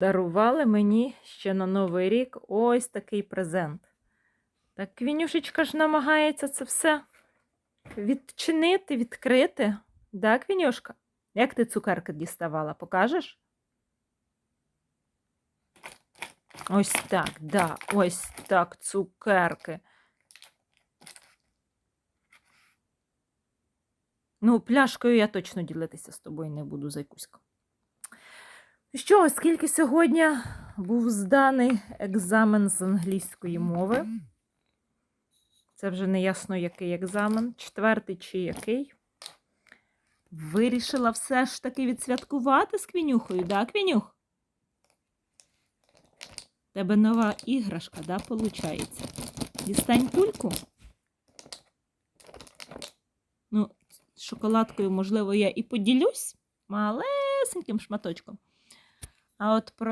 Дарували мені ще на Новий рік ось такий презент. Так Квінюшечка ж намагається це все відчинити, відкрити. Да, Квінюшка? Як ти цукерки діставала? Покажеш? Ось так, да, ось так, цукерки. Ну, пляшкою я точно ділитися з тобою не буду, зайкуська. Що, оскільки сьогодні був зданий екзамен з англійської мови. Це вже не ясно, який екзамен, четвертий чи який. Вирішила все ж таки відсвяткувати з Квінюхою, да, Квінюх? Тебе нова іграшка, да, виходить? Дістань кульку. Ну, з шоколадкою, можливо, я і поділюсь малесеньким шматочком. А от про